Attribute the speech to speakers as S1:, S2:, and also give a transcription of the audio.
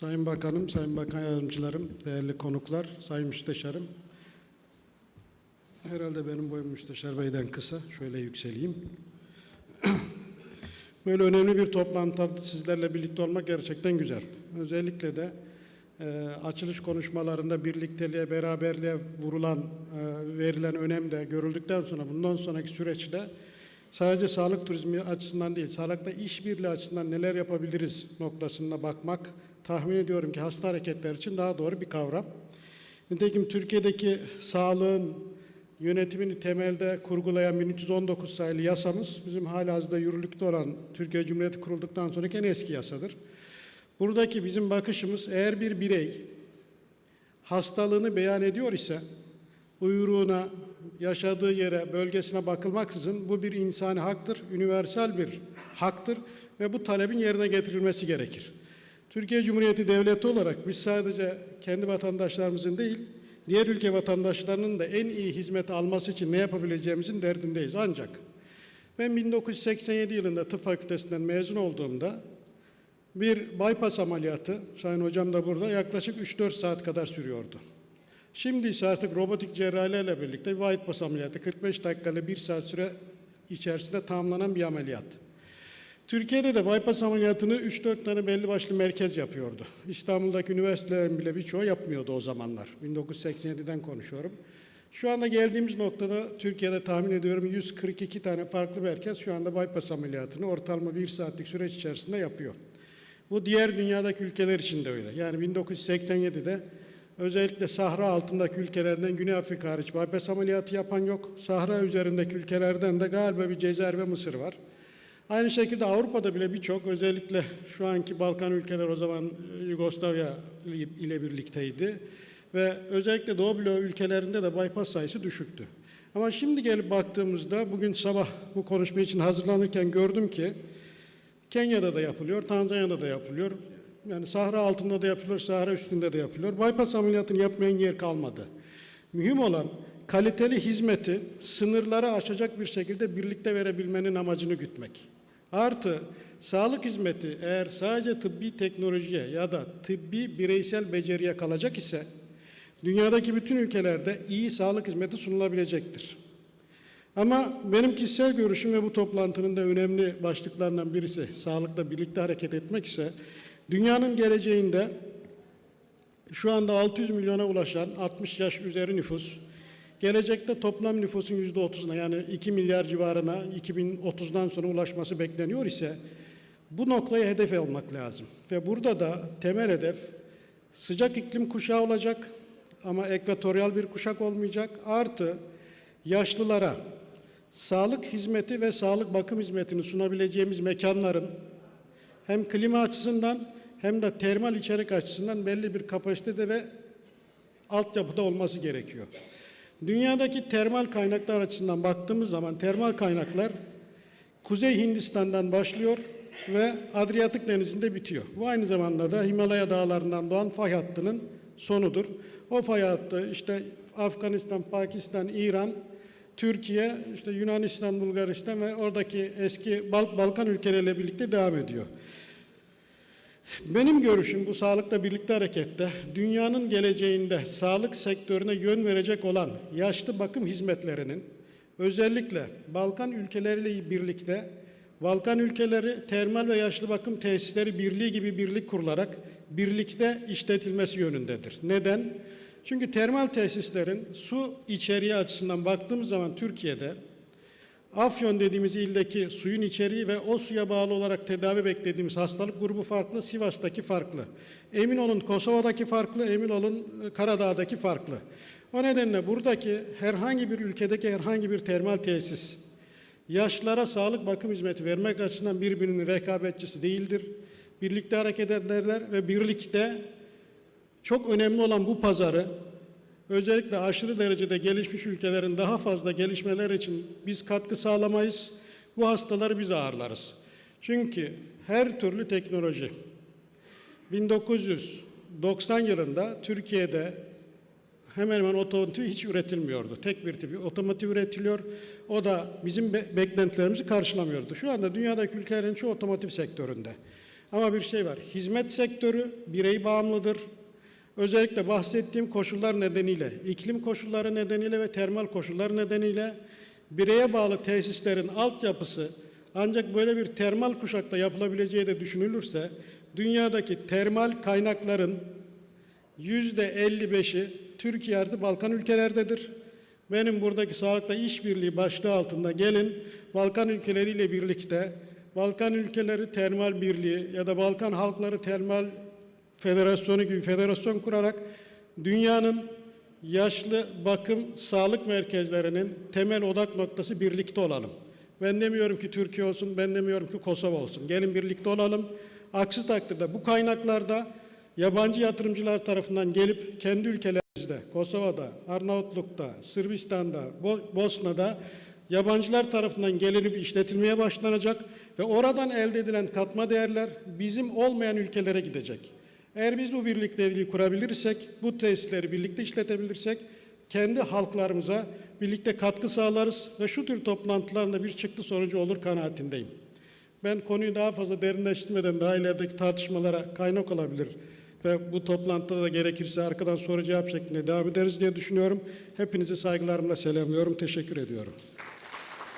S1: Sayın Bakanım, Sayın Bakan Yardımcılarım, değerli konuklar, Sayın Müsteşarım. Herhalde benim boyum Müsteşar Bey'den kısa. Şöyle yükseleyim. Böyle önemli bir toplantıda sizlerle birlikte olmak gerçekten güzel. Özellikle de e, açılış konuşmalarında birlikteliğe, beraberliğe vurulan, e, verilen önem de görüldükten sonra bundan sonraki süreçte sadece sağlık turizmi açısından değil, sağlıkta işbirliği açısından neler yapabiliriz noktasında bakmak tahmin ediyorum ki hasta hareketler için daha doğru bir kavram. Nitekim Türkiye'deki sağlığın yönetimini temelde kurgulayan 1319 sayılı yasamız bizim halihazırda yürürlükte olan Türkiye Cumhuriyeti kurulduktan sonraki en eski yasadır. Buradaki bizim bakışımız eğer bir birey hastalığını beyan ediyor ise uyruğuna, yaşadığı yere, bölgesine bakılmaksızın bu bir insani haktır, üniversal bir haktır ve bu talebin yerine getirilmesi gerekir. Türkiye Cumhuriyeti Devleti olarak biz sadece kendi vatandaşlarımızın değil, diğer ülke vatandaşlarının da en iyi hizmet alması için ne yapabileceğimizin derdindeyiz. Ancak ben 1987 yılında tıp fakültesinden mezun olduğumda bir bypass ameliyatı, Sayın Hocam da burada, yaklaşık 3-4 saat kadar sürüyordu. Şimdi ise artık robotik cerrahilerle birlikte bir bypass ameliyatı 45 dakikayla 1 saat süre içerisinde tamamlanan bir ameliyat. Türkiye'de de bypass ameliyatını 3-4 tane belli başlı merkez yapıyordu. İstanbul'daki üniversitelerin bile birçoğu yapmıyordu o zamanlar. 1987'den konuşuyorum. Şu anda geldiğimiz noktada Türkiye'de tahmin ediyorum 142 tane farklı merkez şu anda bypass ameliyatını ortalama bir saatlik süreç içerisinde yapıyor. Bu diğer dünyadaki ülkeler için de öyle. Yani 1987'de özellikle Sahra altındaki ülkelerden Güney Afrika hariç bypass ameliyatı yapan yok. Sahra üzerindeki ülkelerden de galiba bir Cezayir ve Mısır var. Aynı şekilde Avrupa'da bile birçok özellikle şu anki Balkan ülkeler o zaman e, Yugoslavya ile birlikteydi. Ve özellikle Doğu bloğu ülkelerinde de bypass sayısı düşüktü. Ama şimdi gelip baktığımızda bugün sabah bu konuşma için hazırlanırken gördüm ki Kenya'da da yapılıyor, Tanzanya'da da yapılıyor. Yani Sahra altında da yapılıyor, Sahra üstünde de yapılıyor. Bypass ameliyatını yapmayan yer kalmadı. Mühim olan kaliteli hizmeti sınırları aşacak bir şekilde birlikte verebilmenin amacını gütmek. Artı sağlık hizmeti eğer sadece tıbbi teknolojiye ya da tıbbi bireysel beceriye kalacak ise dünyadaki bütün ülkelerde iyi sağlık hizmeti sunulabilecektir. Ama benim kişisel görüşüm ve bu toplantının da önemli başlıklarından birisi sağlıkla birlikte hareket etmek ise dünyanın geleceğinde şu anda 600 milyona ulaşan 60 yaş üzeri nüfus gelecekte toplam nüfusun %30'una yani 2 milyar civarına 2030'dan sonra ulaşması bekleniyor ise bu noktayı hedef almak lazım. Ve burada da temel hedef sıcak iklim kuşağı olacak ama ekvatoryal bir kuşak olmayacak. Artı yaşlılara sağlık hizmeti ve sağlık bakım hizmetini sunabileceğimiz mekanların hem klima açısından hem de termal içerik açısından belli bir kapasitede ve altyapıda olması gerekiyor. Dünyadaki termal kaynaklar açısından baktığımız zaman termal kaynaklar Kuzey Hindistan'dan başlıyor ve Adriyatik Denizi'nde bitiyor. Bu aynı zamanda da Himalaya dağlarından doğan fay hattının sonudur. O fay hattı işte Afganistan, Pakistan, İran, Türkiye, işte Yunanistan, Bulgaristan ve oradaki eski Bal Balkan ülkeleriyle birlikte devam ediyor. Benim görüşüm bu sağlıkla birlikte harekette dünyanın geleceğinde sağlık sektörüne yön verecek olan yaşlı bakım hizmetlerinin özellikle Balkan ülkeleriyle birlikte Balkan ülkeleri termal ve yaşlı bakım tesisleri birliği gibi birlik kurularak birlikte işletilmesi yönündedir. Neden? Çünkü termal tesislerin su içeriği açısından baktığımız zaman Türkiye'de Afyon dediğimiz ildeki suyun içeriği ve o suya bağlı olarak tedavi beklediğimiz hastalık grubu farklı, Sivas'taki farklı. Emin olun Kosova'daki farklı, emin olun Karadağ'daki farklı. O nedenle buradaki herhangi bir ülkedeki herhangi bir termal tesis yaşlılara sağlık bakım hizmeti vermek açısından birbirinin rekabetçisi değildir. Birlikte hareket ederler ve birlikte çok önemli olan bu pazarı özellikle aşırı derecede gelişmiş ülkelerin daha fazla gelişmeler için biz katkı sağlamayız. Bu hastaları biz ağırlarız. Çünkü her türlü teknoloji 1990 yılında Türkiye'de hemen hemen otomotiv hiç üretilmiyordu. Tek bir tipi otomotiv üretiliyor. O da bizim be- beklentilerimizi karşılamıyordu. Şu anda dünyadaki ülkelerin çoğu otomotiv sektöründe. Ama bir şey var. Hizmet sektörü birey bağımlıdır. Özellikle bahsettiğim koşullar nedeniyle, iklim koşulları nedeniyle ve termal koşullar nedeniyle bireye bağlı tesislerin altyapısı ancak böyle bir termal kuşakta yapılabileceği de düşünülürse dünyadaki termal kaynakların yüzde 55'i Türkiye artı Balkan ülkelerdedir. Benim buradaki sağlıkta işbirliği başlığı altında gelin Balkan ülkeleriyle birlikte Balkan ülkeleri termal birliği ya da Balkan halkları termal federasyonu gibi federasyon kurarak dünyanın yaşlı bakım sağlık merkezlerinin temel odak noktası birlikte olalım. Ben demiyorum ki Türkiye olsun, ben demiyorum ki Kosova olsun. Gelin birlikte olalım. Aksi takdirde bu kaynaklarda yabancı yatırımcılar tarafından gelip kendi ülkelerimizde, Kosova'da, Arnavutluk'ta, Sırbistan'da, Bo- Bosna'da yabancılar tarafından gelinip işletilmeye başlanacak ve oradan elde edilen katma değerler bizim olmayan ülkelere gidecek. Eğer biz bu birlikteliği kurabilirsek, bu tesisleri birlikte işletebilirsek kendi halklarımıza birlikte katkı sağlarız ve şu tür toplantıların da bir çıktı sonucu olur kanaatindeyim. Ben konuyu daha fazla derinleştirmeden daha ilerideki tartışmalara kaynak olabilir ve bu toplantıda da gerekirse arkadan soru cevap şeklinde devam ederiz diye düşünüyorum. Hepinizi saygılarımla selamlıyorum. Teşekkür ediyorum.